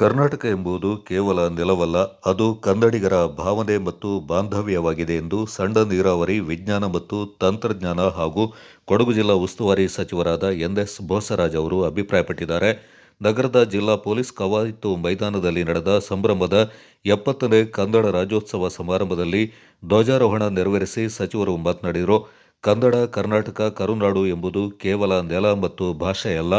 ಕರ್ನಾಟಕ ಎಂಬುದು ಕೇವಲ ನೆಲವಲ್ಲ, ಅದು ಕನ್ನಡಿಗರ ಭಾವನೆ ಮತ್ತು ಬಾಂಧವ್ಯವಾಗಿದೆ ಎಂದು ಸಣ್ಣ ನೀರಾವರಿ ವಿಜ್ಞಾನ ಮತ್ತು ತಂತ್ರಜ್ಞಾನ ಹಾಗೂ ಕೊಡಗು ಜಿಲ್ಲಾ ಉಸ್ತುವಾರಿ ಸಚಿವರಾದ ಎನ್ ಎಸ್ ಬೋಸರಾಜ್ ಅವರು ಅಭಿಪ್ರಾಯಪಟ್ಟಿದ್ದಾರೆ. ನಗರದ ಜಿಲ್ಲಾ ಪೊಲೀಸ್ ಕವಾಯಿತು ಮೈದಾನದಲ್ಲಿ ನಡೆದ ಸಂಭ್ರಮದ ಎಪ್ಪತ್ತನೇ ಕನ್ನಡ ರಾಜ್ಯೋತ್ಸವ ಸಮಾರಂಭದಲ್ಲಿ ಧ್ವಜಾರೋಹಣ ನೆರವೇರಿಸಿ ಸಚಿವರು ಮಾತನಾಡಿದರು. ಕನ್ನಡ, ಕರ್ನಾಟಕ, ಕರುನಾಡು ಎಂಬುದು ಕೇವಲ ನೆಲ ಮತ್ತು ಭಾಷೆಯಲ್ಲ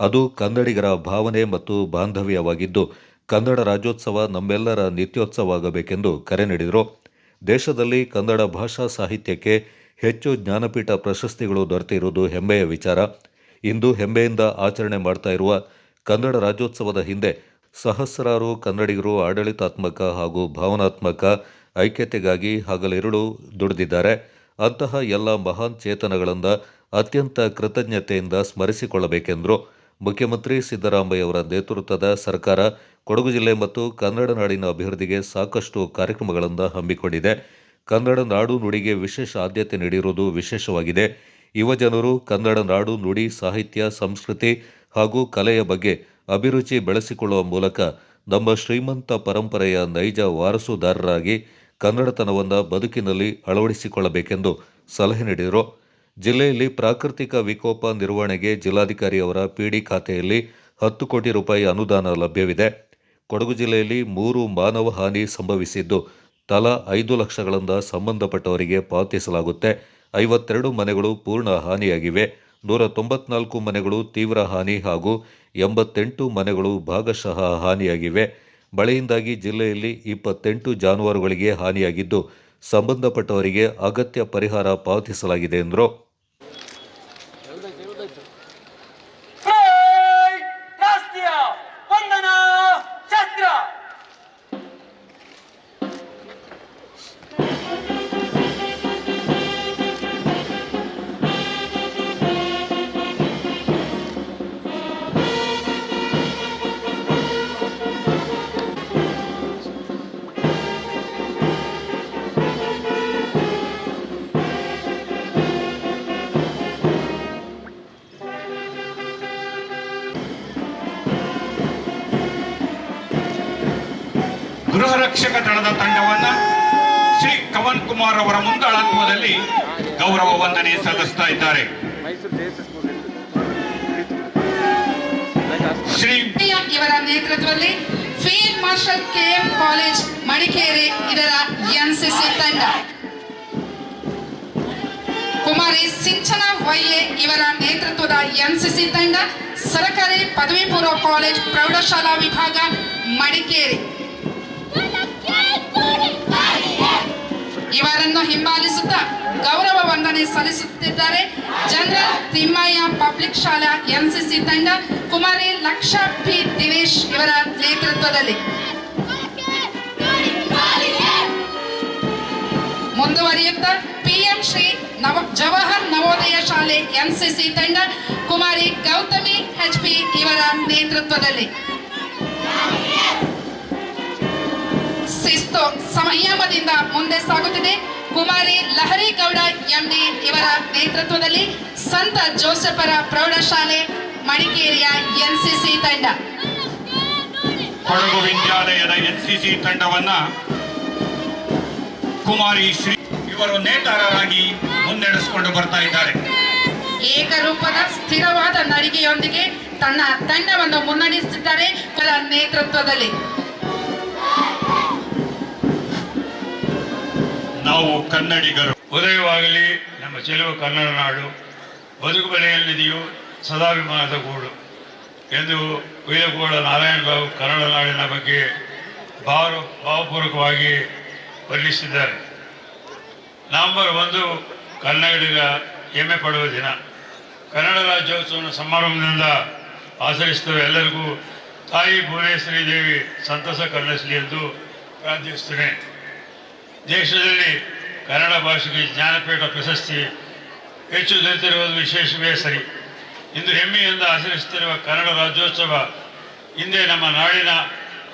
ಅದು ಕನ್ನಡಿಗರ ಭಾವನೆ ಮತ್ತು ಬಾಂಧವ್ಯವಾಗಿದ್ದು, ಕನ್ನಡ ರಾಜ್ಯೋತ್ಸವ ನಮ್ಮೆಲ್ಲರ ನಿತ್ಯೋತ್ಸವವಾಗಬೇಕೆಂದು ಕರೆ ನೀಡಿದರು. ದೇಶದಲ್ಲಿ ಕನ್ನಡ ಭಾಷಾ ಸಾಹಿತ್ಯಕ್ಕೆ ಹೆಚ್ಚು ಜ್ಞಾನಪೀಠ ಪ್ರಶಸ್ತಿಗಳು ದೊರೆತಿರುವುದು ಹೆಮ್ಮೆಯ ವಿಚಾರ. ಇಂದು ಹೆಮ್ಮೆಯಿಂದ ಆಚರಣೆ ಮಾಡ್ತಾ ಇರುವ ಕನ್ನಡ ರಾಜ್ಯೋತ್ಸವದ ಹಿಂದೆ ಸಹಸ್ರಾರು ಕನ್ನಡಿಗರು ಆಡಳಿತಾತ್ಮಕ ಹಾಗೂ ಭಾವನಾತ್ಮಕ ಐಕ್ಯತೆಗಾಗಿ ಹಗಲಿರುಳು ದುಡಿದಿದ್ದಾರೆ. ಅಂತಹ ಎಲ್ಲ ಮಹಾನ್ ಚೇತನಗಳಿಂದ ಅತ್ಯಂತ ಕೃತಜ್ಞತೆಯಿಂದ ಸ್ಮರಿಸಿಕೊಳ್ಳಬೇಕೆಂದರು ಮುಖ್ಯಮಂತ್ರಿ ಸಿದ್ದರಾಮಯ್ಯ ಅವರ ನೇತೃತ್ವದ ಸರ್ಕಾರ ಕೊಡಗು ಜಿಲ್ಲೆ ಮತ್ತು ಕನ್ನಡ ನಾಡಿನ ಅಭಿವೃದ್ಧಿಗೆ ಸಾಕಷ್ಟು ಕಾರ್ಯಕ್ರಮಗಳನ್ನು ಹಮ್ಮಿಕೊಂಡಿದೆ. ಕನ್ನಡ ನಾಡು ನುಡಿಗೆ ವಿಶೇಷ ಆದ್ಯತೆ ನೀಡಿರುವುದು ವಿಶೇಷವಾಗಿದೆ. ಯುವಜನರು ಕನ್ನಡ ನಾಡು ನುಡಿ, ಸಾಹಿತ್ಯ, ಸಂಸ್ಕೃತಿ ಹಾಗೂ ಕಲೆಯ ಬಗ್ಗೆ ಅಭಿರುಚಿ ಬೆಳೆಸಿಕೊಳ್ಳುವ ಮೂಲಕ ನಮ್ಮ ಶ್ರೀಮಂತ ಪರಂಪರೆಯ ನೈಜ ವಾರಸುದಾರರಾಗಿ ಕನ್ನಡತನವನ್ನು ಬದುಕಿನಲ್ಲಿ ಅಳವಡಿಸಿಕೊಳ್ಳಬೇಕೆಂದು ಸಲಹೆ ನೀಡಿದರು. ಜಿಲ್ಲೆಯಲ್ಲಿ ಪ್ರಾಕೃತಿಕ ವಿಕೋಪ ನಿರ್ವಹಣೆಗೆ ಜಿಲ್ಲಾಧಿಕಾರಿ ಅವರ ಪಿಡಿ ಖಾತೆಯಲ್ಲಿ ಹತ್ತು ಕೋಟಿ ರೂಪಾಯಿ ಅನುದಾನ ಲಭ್ಯವಿದೆ. ಕೊಡಗು ಜಿಲ್ಲೆಯಲ್ಲಿ ಮೂರು ಮಾನವ ಹಾನಿ ಸಂಭವಿಸಿದ್ದು, ತಲಾ ಐದು ಲಕ್ಷಗಳಿಂದ ಸಂಬಂಧಪಟ್ಟವರಿಗೆ ಪಾವತಿಸಲಾಗುತ್ತೆ. ಐವತ್ತೆರಡು ಮನೆಗಳು ಪೂರ್ಣ ಹಾನಿಯಾಗಿವೆ. ನೂರ ತೊಂಬತ್ನಾಲ್ಕು ಮನೆಗಳು ತೀವ್ರ ಹಾನಿ ಹಾಗೂ ಎಂಬತ್ತೆಂಟು ಮನೆಗಳು ಭಾಗಶಃ ಹಾನಿಯಾಗಿವೆ. ಮಳೆಯಿಂದಾಗಿ ಜಿಲ್ಲೆಯಲ್ಲಿ ಇಪ್ಪತ್ತೆಂಟು ಜಾನುವಾರುಗಳಿಗೆ ಹಾನಿಯಾಗಿದ್ದು, ಸಂಬಂಧಪಟ್ಟವರಿಗೆ ಅಗತ್ಯ ಪರಿಹಾರ ಪಾವತಿಸಲಾಗಿದೆ ಎಂದರು. ಗೃಹ ರಕ್ಷಕ ದಳದ ತಂಡವನ್ನ ಶ್ರೀ ಕವನ್ ಕುಮಾರ್ ಅವರ ಮುಂದಾಳತ್ವದಲ್ಲಿ ಗೌರವ ವಂದನೆ ಸಲ್ಲಿಸ್ತಾ ಇದ್ದಾರೆ. ಶ್ರೀ ಇವರ ನೇತೃತ್ವದಲ್ಲಿ field marshal KM college Madikeri ಇದರ ಎನ್ಸಿಸಿ ತಂಡ. ಕುಮಾರಿ ಸಿಂಚನ ವೈಎ ಇವರ ನೇತೃತ್ವದ ಎನ್ಸಿಸಿ ತಂಡ, ಸರ್ಕಾರಿ ಪದವಿ ಪೂರ್ವ ಕಾಲೇಜ್ ಪ್ರೌಢಶಾಲಾ ವಿಭಾಗ ಮಡಿಕೇರಿ. ಹಿಂಬಾಲಿಸುತ್ತಾ ಗೌರವ ವಂದನೆ ಸಲ್ಲಿಸುತ್ತಿದ್ದಾರೆ. ಜನರಲ್ ತಿಮ್ಮಯ್ಯ ಪಬ್ಲಿಕ್ ಶಾಲಾ ಎನ್ಸಿಸಿ ತಂಡ, ಕುಮಾರಿ ಲಕ್ಷ ಪಿ ದಿನೇಶ್ ಇವರ ನೇತೃತ್ವದಲ್ಲಿ. ಮುಂದುವರಿಯುತ್ತಾ ಪಿಎಂ ಶ್ರೀ ನವ ಜವಾಹರ್ ನವೋದಯ ಶಾಲೆ ಎನ್ಸಿಸಿ ತಂಡ, ಕುಮಾರಿ ಗೌತಮಿ ಎಚ್ ಪಿ ಇವರ ನೇತೃತ್ವದಲ್ಲಿ. ಶಿಸ್ತು ಸಂಯಮದಿಂದ ಮುಂದೆ ಸಾಗುತ್ತಿದೆ. ಕುಮಾರಿ ಲಹರಿ ಗೌಡ ಎಂಡಿ ಇವರ ನೇತೃತ್ವದಲ್ಲಿ ಸಂತ ಜೋಸೆಫರ ಪ್ರೌಢಶಾಲೆ ಮಡಿಕೇರಿಯ ಎನ್ಸಿಸಿ ತಂಡ. ಕೊಡಗು ವಿದ್ಯಾಲಯದ ಎನ್ಸಿಸಿ ತಂಡವನ್ನ ಕುಮಾರಿ ಶ್ರೀ ಇವರು ನೇತಾರರಾಗಿ ಮುನ್ನಡೆಸಿಕೊಂಡು ಬರ್ತಾ ಇದ್ದಾರೆ. ಏಕರೂಪದ ಸ್ಥಿರವಾದ ನಡಿಗೆಯೊಂದಿಗೆ ತನ್ನ ತಂಡವನ್ನು ಮುನ್ನಡೆಸುತ್ತಿದ್ದಾರೆ ಇವರ ನೇತೃತ್ವದಲ್ಲಿ. ನಾವು ಕನ್ನಡಿಗರು. ಉದಯವಾಗಲಿ, ನಮ್ಮ ಚೆಲುವ ಕನ್ನಡ ನಾಡು. ಬದುಕು ಬೆಲೆಯಲ್ಲಿದೆಯೋ ಸದಾಭಿಮಾನದ ಗೂಡು. ಎಂದು ವೀರಗೌಡ ನಾರಾಯಣರಾವ್ ಕನ್ನಡ ನಾಡಿನ ಬಗ್ಗೆ ಭಾವ ಭಾವಪೂರ್ವಕವಾಗಿ ವರ್ಣಿಸಿದ್ದಾರೆ. ನವೆಂಬರ್ ಒಂದು, ಕನ್ನಡಿಗ ಹೆಮ್ಮೆ ಪಡುವ ದಿನ. ಕನ್ನಡ ರಾಜ್ಯೋತ್ಸವ ಸಮಾರಂಭದಿಂದ ಆಚರಿಸಿದ ಎಲ್ಲರಿಗೂ ತಾಯಿ ಭುವನೇಶ್ವರಿ ದೇವಿ ಸಂತಸ ಕರುಣಿಸಲಿ ಎಂದು ಪ್ರಾರ್ಥಿಸುತ್ತೇನೆ. ದೇಶದಲ್ಲಿ ಕನ್ನಡ ಭಾಷೆಗೆ ಜ್ಞಾನಪೀಠ ಪ್ರಶಸ್ತಿ ಹೆಚ್ಚು ದೊರೆತಿರುವುದು ವಿಶೇಷವೇ ಸರಿ. ಇಂದು ಹೆಮ್ಮೆಯಿಂದ ಆಚರಿಸುತ್ತಿರುವ ಕನ್ನಡ ರಾಜ್ಯೋತ್ಸವ ಹಿಂದೆ ನಮ್ಮ ನಾಡಿನ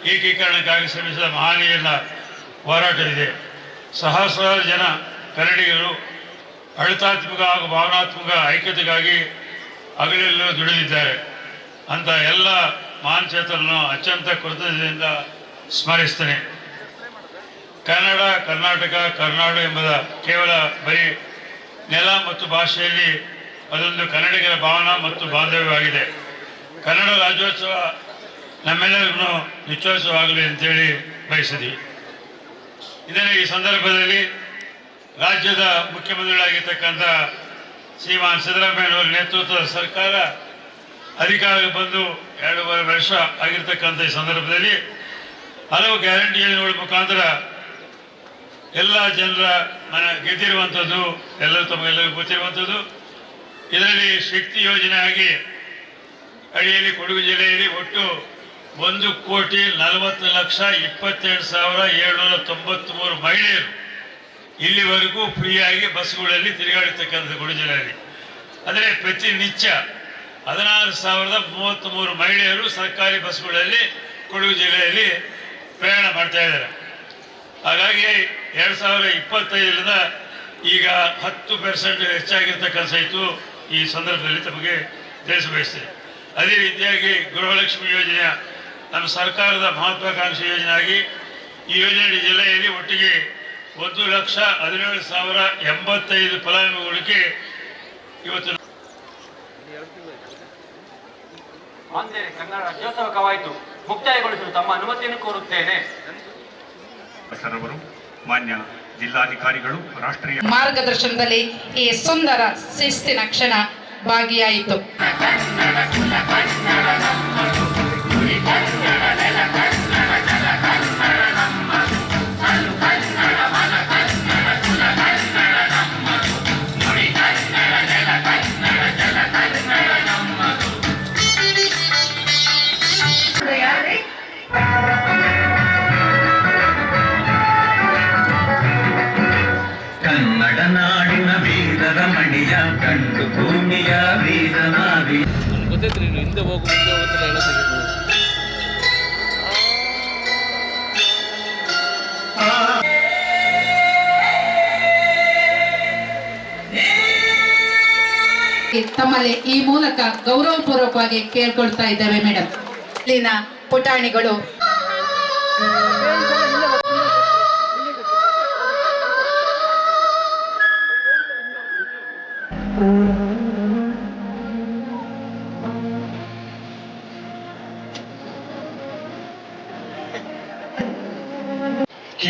ಏಕೀಕರಣಕ್ಕಾಗಿ ಶ್ರಮಿಸಿದ ಮಹನೀಯರ ಹೋರಾಟವಿದೆ. ಸಹಸ್ರಾರು ಜನ ಕನ್ನಡಿಗರು ಅಳಿತಾತ್ಮಕ ಹಾಗೂ ಭಾವನಾತ್ಮಕ ಐಕ್ಯತೆಗಾಗಿ ಹಗಲೆಲ್ಲೂ ದುಡಿದಿದ್ದಾರೆ. ಅಂತ ಎಲ್ಲ ಮಹಾನ್ ಚೇತನನ್ನು ಅತ್ಯಂತ ಕೃತಜ್ಞತೆಯಿಂದ ಸ್ಮರಿಸ್ತೇನೆ. ಕನ್ನಡ, ಕರ್ನಾಟಕ, ಕರ್ನಾಡು ಎಂಬುದ ಕೇವಲ ಬರೀ ನೆಲ ಮತ್ತು ಭಾಷೆಯಲ್ಲಿ ಅದೊಂದು ಕನ್ನಡಿಗರ ಭಾವನಾ ಮತ್ತು ಬಾಂಧವ್ಯವಾಗಿದೆ ಕನ್ನಡ ರಾಜ್ಯೋತ್ಸವ ನಮ್ಮೆಲ್ಲರಿಗೂ ನಿತ್ಯೋತ್ಸವವಾಗಲಿ ಅಂತೇಳಿ ಬಯಸಿದ್ವಿ. ಇದನ್ನು ಈ ಸಂದರ್ಭದಲ್ಲಿ ರಾಜ್ಯದ ಮುಖ್ಯಮಂತ್ರಿಗಳಾಗಿರ್ತಕ್ಕಂಥ ಶ್ರೀಮಾನ್ ಸಿದ್ದರಾಮಯ್ಯನವರ ನೇತೃತ್ವದ ಸರ್ಕಾರ ಅಧಿಕಾರಕ್ಕೆ ಬಂದು ಎರಡೂವರೆ ವರ್ಷ ಆಗಿರ್ತಕ್ಕಂಥ ಈ ಸಂದರ್ಭದಲ್ಲಿ ಹಲವು ಗ್ಯಾರಂಟಿ ಯೋಜನೆಗಳ ಮುಖಾಂತರ ಎಲ್ಲ ಜನರ ಮನ ಗೆದ್ದಿರುವಂಥದ್ದು ಎಲ್ಲರೂ ತಮಗೆಲ್ಲರಿಗೂ ಗೊತ್ತಿರುವಂಥದ್ದು. ಇದರಲ್ಲಿ ಶಕ್ತಿ ಯೋಜನೆ ಆಗಿ ಅಡಿಯಲ್ಲಿ ಕೊಡಗು ಜಿಲ್ಲೆಯಲ್ಲಿ ಒಟ್ಟು ಒಂದು ಕೋಟಿ ನಲವತ್ತು ಲಕ್ಷ ಇಪ್ಪತ್ತೆರಡು ಸಾವಿರ ಏಳ್ನೂರ ತೊಂಬತ್ತ್ಮೂರು ಮಹಿಳೆಯರು ಇಲ್ಲಿವರೆಗೂ ಫ್ರೀಯಾಗಿ ಬಸ್ಗಳಲ್ಲಿ ತಿರುಗಾಡಿರ್ತಕ್ಕಂಥ ಕೊಡಗು ಜಿಲ್ಲೆಯಲ್ಲಿ. ಅಂದರೆ ಪ್ರತಿನಿತ್ಯ ಹದಿನಾರು ಸಾವಿರದ ಮೂವತ್ತ್ಮೂರು ಮಹಿಳೆಯರು ಸರ್ಕಾರಿ ಬಸ್ಗಳಲ್ಲಿ ಕೊಡಗು ಜಿಲ್ಲೆಯಲ್ಲಿ ಪ್ರಯಾಣ ಮಾಡ್ತಾ ಇದ್ದಾರೆ. ಹಾಗಾಗಿ ಎರಡು ಸಾವಿರದ ಇಪ್ಪತ್ತೈದರಿಂದ ಈಗ ಹತ್ತು ಪರ್ಸೆಂಟ್ ಹೆಚ್ಚಾಗಿರ್ತಕ್ಕಂಥ ಇತ್ತು ಈ ಸಂದರ್ಭದಲ್ಲಿ ತಮಗೆ ತಿಳಿಸಬಯಸ್ತೇನೆ ಅದೇ ರೀತಿಯಾಗಿ ಗೃಹಲಕ್ಷ್ಮಿ ಯೋಜನೆಯ ನಮ್ಮ ಸರ್ಕಾರದ ಮಹತ್ವಾಕಾಂಕ್ಷಿ ಯೋಜನೆ ಆಗಿ ಈ ಯೋಜನೆ ಜಿಲ್ಲೆಯಲ್ಲಿ ಒಟ್ಟಿಗೆ ಒಂದು ಲಕ್ಷ ಹದಿನೇಳು ಸಾವಿರ ಎಂಬತ್ತೈದು ಫಲಾನುಭವಿಗಳಿಗೆ ಇವತ್ತು ಮಾನ್ಯರೇ ಕನ್ನಡ ರಾಜ್ಯೋತ್ಸವ ಕವಾಯಿತು ಮುಕ್ತಾಯಗೊಳಿಸಲು ತಮ್ಮ ಅನುಮತಿಯನ್ನು ಕೋರುತ್ತೇನೆ. ಮಾನ್ಯ ಜಿಲ್ಲಾಧಿಕಾರಿಗಳು ರಾಷ್ಟ್ರೀಯ ಮಾರ್ಗದರ್ಶನದಲ್ಲಿ ಈ ಸುಂದರ ಶಿಸ್ತಿನ ಕ್ಷಣ ಭಾಗಿಯಾಯಿತು. ವೀರರ ಕಂಡು ಭೂಮಿಯ ಭೂಮಿಯ ವೀರನಾರಿ ಗೊತ್ತೈತ್ರಿ ನೀವು ಹಿಂದೆ ಹೋಗು ಮುಂದೆ ಹೋಗ್ತಾರೆ ಹೇಳೋದಕ್ಕೆ ತಮ್ಮಲ್ಲಿ ಈ ಮೂಲಕ ಗೌರವಪೂರ್ವಕವಾಗಿ ಕೇಳ್ಕೊಳ್ತಾ ಇದ್ದೇವೆ ಮೇಡಮ್ ಇಲ್ಲಿನ ಪುಟಾಣಿಗಳು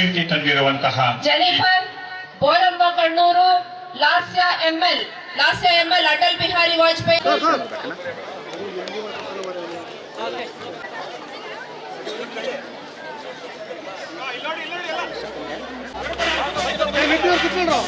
ಕೀರ್ತಿ ತಂದಿರುವಂತಹ Jennifer Boramma Kannur Lasya ML Lasya ML Atal Bihari Vajpayee. ಕಿತ್ಕೊಂಡ್ರು.